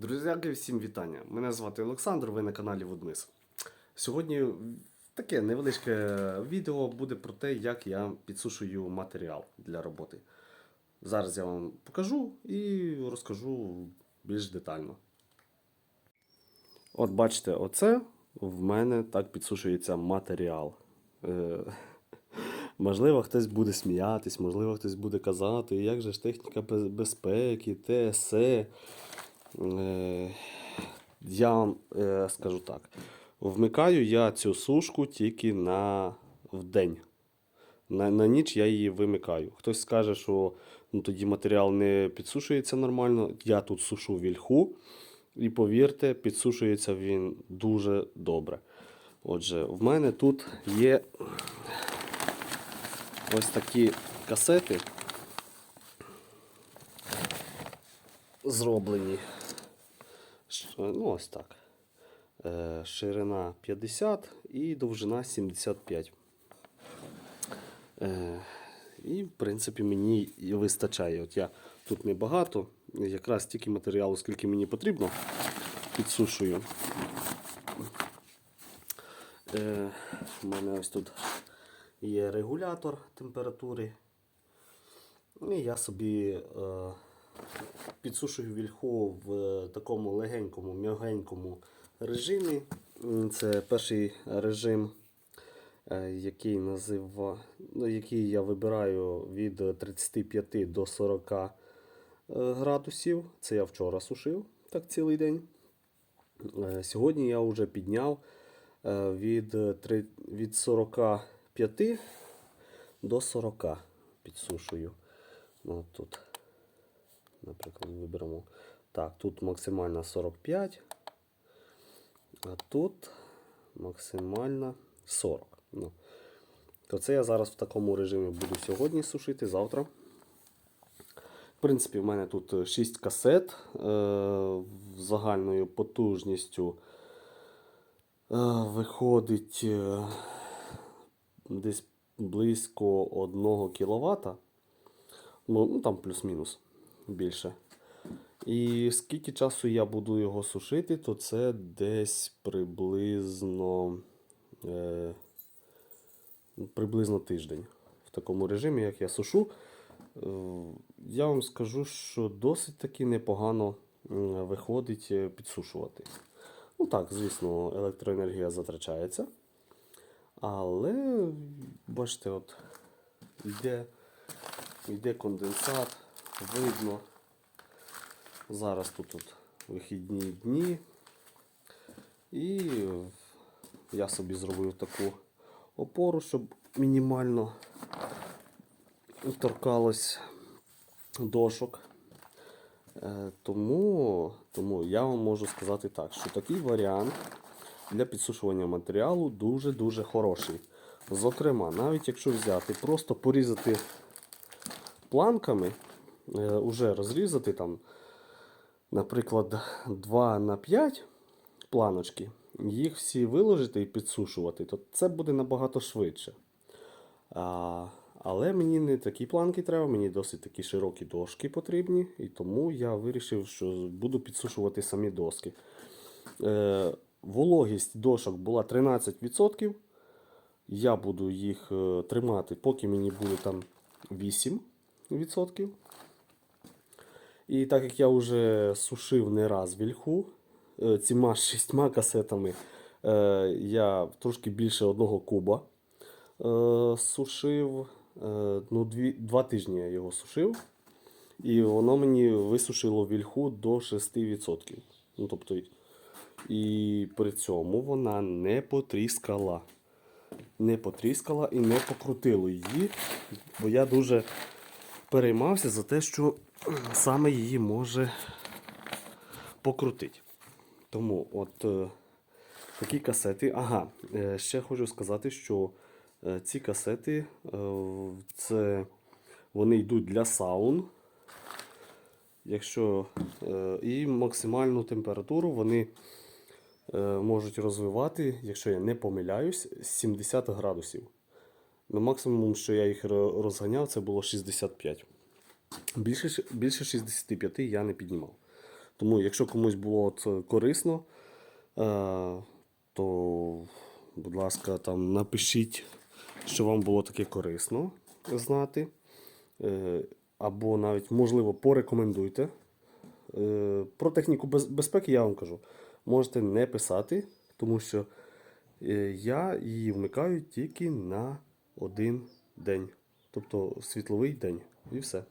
Друзяки, всім вітання! Мене звати Олександр, ви на каналі Водмис. Сьогодні таке невеличке відео буде про те, як я підсушую матеріал для роботи. Зараз я вам покажу і розкажу більш детально. От бачите, оце в мене так підсушується матеріал. Е, Можливо, хтось буде сміятись, можливо, хтось буде казати, як же ж техніка безпеки, ТСЕ. Е, Я вам е, скажу так. Вмикаю я цю сушку тільки на в день. На, на ніч я її вимикаю. Хтось скаже, що ну, тоді матеріал не підсушується нормально. Я тут сушу вільху. І повірте, підсушується він дуже добре. Отже, в мене тут є ось такі касети. Зроблені. Ш- Ну, ось так. Е, Ширина 50 і довжина 75. Е, І, в принципі, мені вистачає. От я тут небагато, якраз стільки матеріалу, скільки мені потрібно, підсушую. Е, У мене ось тут є регулятор температури. І я собі е, підсушую вільху в такому легенькому, м'ягенькому режимі. Це перший режим, е, який назива, ну, який я вибираю від 35 до 40 е, градусів. Це я вчора сушив так цілий день. Е, Сьогодні я вже підняв е, від, е, три- від 45 до 40 підсушую. От тут, наприклад, виберемо. Так, тут максимально 45, а тут максимально 40. Ну, то це я зараз в такому режимі буду сьогодні сушити, завтра. В принципі, в мене тут 6 касет е, загальною потужністю е, виходить е, десь близько 1 кВт. Ну, ну там плюс-мінус більше. І скільки часу я буду його сушити, то це десь приблизно, е, приблизно тиждень. В такому режимі, як я сушу. Е, Я вам скажу, що досить таки непогано виходить е, підсушувати. Ну так, звісно, електроенергія затрачається. Але, бачите, от йде, йде конденсат, видно. Зараз тут от вихідні дні. І я собі зробив таку опору, щоб мінімально торкалось дошок. Е, Тому, тому я вам можу сказати так, що такий варіант для підсушування матеріалу дуже-дуже хороший. Зокрема, навіть якщо взяти, просто порізати планками, уже розрізати там, наприклад, 2 на 5 планочки, їх всі виложити і підсушувати, то це буде набагато швидше. А, але мені не такі планки треба, мені досить такі широкі дошки потрібні, і тому я вирішив, що буду підсушувати самі доски. Е, вологість дошок була 13%. Я буду їх е, тримати, поки мені буде там 8%. І так як я вже сушив не раз вільху е, цими шістьма касетами, е, я трошки більше одного куба е, сушив. Ну, дві, два тижні я його сушив. І воно мені висушило вільху до 6%. Ну, тобто, і при цьому вона не потріскала. Не потріскала і не покрутило її, бо я дуже переймався за те, що саме її може покрутити. Тому от е, такі касети. Ага, е, ще хочу сказати, що е, ці касети е, це вони йдуть для саун. Якщо е, і максимальну температуру вони е, можуть розвивати, якщо я не помиляюсь, 70 градусів. На максимум, що я їх розганяв, це було 65. Більше, більше 65 я не піднімав. Тому, якщо комусь було це корисно, е, то, будь ласка, там напишіть, що вам було таке корисно знати. Е, Або навіть, можливо, порекомендуйте. Е, Про техніку безпеки я вам кажу. Можете не писати, тому що е, я її вмикаю тільки на один день. Тобто світловий день. І все.